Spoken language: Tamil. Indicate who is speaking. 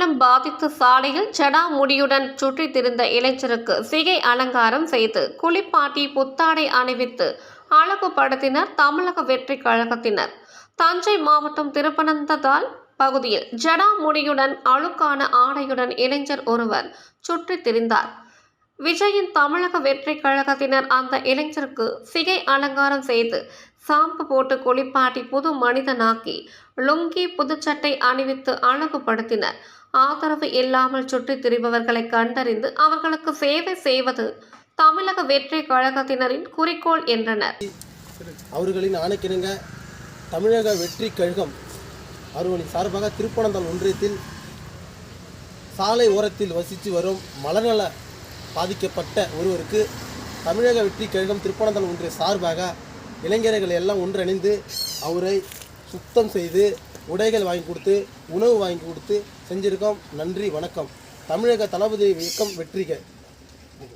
Speaker 1: சாலையில் ஜடா முடியுடன் சுற்றித் திரிந்த இளைஞருக்கு சிகை அலங்காரம் செய்து குளிப்பாட்டி புத்தாடை அணிவித்து அழகுபடுத்தினர் தமிழக வெற்றி கழகத்தினர். தஞ்சை மாவட்டம் திருப்பனந்ததால் பகுதியில் ஜடா முடியுடன் அழுக்கான ஆடையுடன் இளைஞர் ஒருவர் சுற்றித் திரிந்தார். விஜயின் தமிழக வெற்றி கழகத்தினர் அந்த இளைஞருக்கு சிகை அலங்காரம் செய்து சாம்பு போட்டு குளிப்பாட்டி புது மனிதனாக்கி லுங்கி புதுச்சட்டை அணிவித்து அழகுபடுத்தினர். ஆதரவு இல்லாமல் சுற்றித் திரிபவர்களை கண்டறிந்து அவர்களுக்கு சேவை செய்வது தமிழக வெற்றி கழகத்தினரின் குறிக்கோள் என்றனர்.
Speaker 2: அவர்களின் ஆணைக்கிணங்க தமிழக வெற்றி கழகம் அவர்களின் சார்பாக திருப்பனந்தாள் ஒன்றியத்தில் சாலை ஓரத்தில் வசித்து வரும் மலர்நல பாதிக்கப்பட்ட ஒருவருக்கு தமிழக வெற்றி கழகம் திருப்பனந்தல் ஒன்றிய சார்பாக இளைஞர்கள் எல்லாம் ஒன்றிணைந்து அவரை சுத்தம் செய்து உடைகள் வாங்கி கொடுத்து உணவு வாங்கி கொடுத்து செஞ்சிருக்கோம். நன்றி வணக்கம். தமிழக தளபதி இயக்கம் வெற்றிகள்.